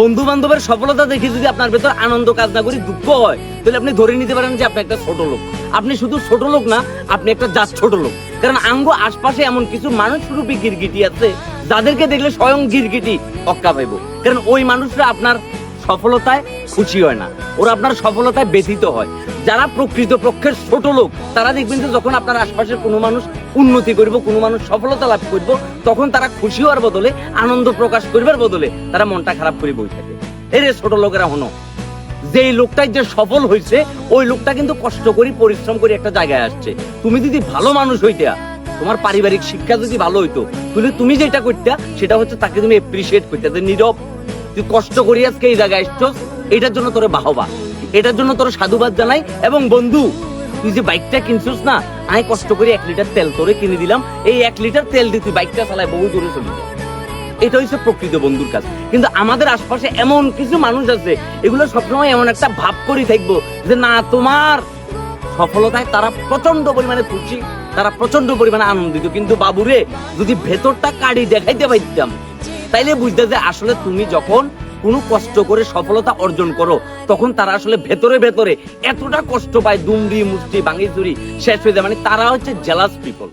বন্ধু বান্ধবের সফলতা দেখে যদি আপনার ভেতর আনন্দ কাজ না করি দুঃখ হয়, তাহলে আপনি ধরে নিতে পারেন যে আপনি একটা ছোট লোক। আপনি শুধু ছোট লোক না, আপনি একটা জাত ছোট লোক। কারণ আঙ্গ আশপাশে এমন কিছু মানুষ রূপী গিরগিটি আছে, যাদেরকে দেখলে স্বয়ং গিরগিটি অক্কা পাইব। কারণ ওই মানুষরা আপনার সফলতায় খুশি হয় না। ওরা আপনার সফলতায় ব্যথিত হয়। যারা প্রকৃত পক্ষের ছোট লোক, তারা দেখবেন যে যখন আপনার আশপাশের কোনো মানুষ উন্নতি করব, কোনো মানুষ সফলতা লাভ করব, তখন তারা খুশি হওয়ার বদলে, আনন্দ প্রকাশ করবার বদলে তারা মনটা খারাপ করে বই থাকে। এরে ছোট লোকেরা হনো, যেই লোকটাই যে সফল হয়েছে ওই লোকটা কিন্তু কষ্ট করি, পরিশ্রম করে একটা জায়গায় আসছে। তুমি যদি ভালো মানুষ হইতে, তোমার পারিবারিক শিক্ষা যদি ভালো হইতো, তাহলে তুমি যেটা করতে, সেটা হচ্ছে তাকে তুমি এপ্রিসিয়েট করতে যে, নীরব, তুই কষ্ট করি আজকে এই জায়গায় আসছস এটার জন্য তোর বাহবা। এটার জন্য তোর সাধুবাদ জানাই। এবং বন্ধু, তুই যে বাইকটা কিনছিস না, আমি কষ্ট করে এক লিটার তেল তোরে কিনে দিলাম। এই এক লিটার তেল দিয়ে তুই বাইকটা চালায় বহু দূরে চলে এটা হচ্ছে প্রকৃত বন্ধুর কাজ। কিন্তু আমাদের আশপাশে এমন কিছু মানুষ আছে, এগুলো সবসময় এমন একটা ভাব করি থাকব যে, না, তোমার সফলতায় তারা প্রচণ্ড পরিমাণে খুশি, তারা প্রচণ্ড পরিমাণে আনন্দিত। কিন্তু বাবুরে, যদি ভেতরটা কাড়ি দেখাইতে পারতাম, তাইলে বুঝতে যে আসলে তুমি যখন কোনো কষ্ট করে সফলতা অর্জন করো, তখন তারা আসলে ভেতরে ভেতরে এতটা কষ্ট পায় দুমড়ি মুষ্টি ভাঙি চুরি শেষ হয়ে যায়। মানে তারা হচ্ছে জেলাস পিপল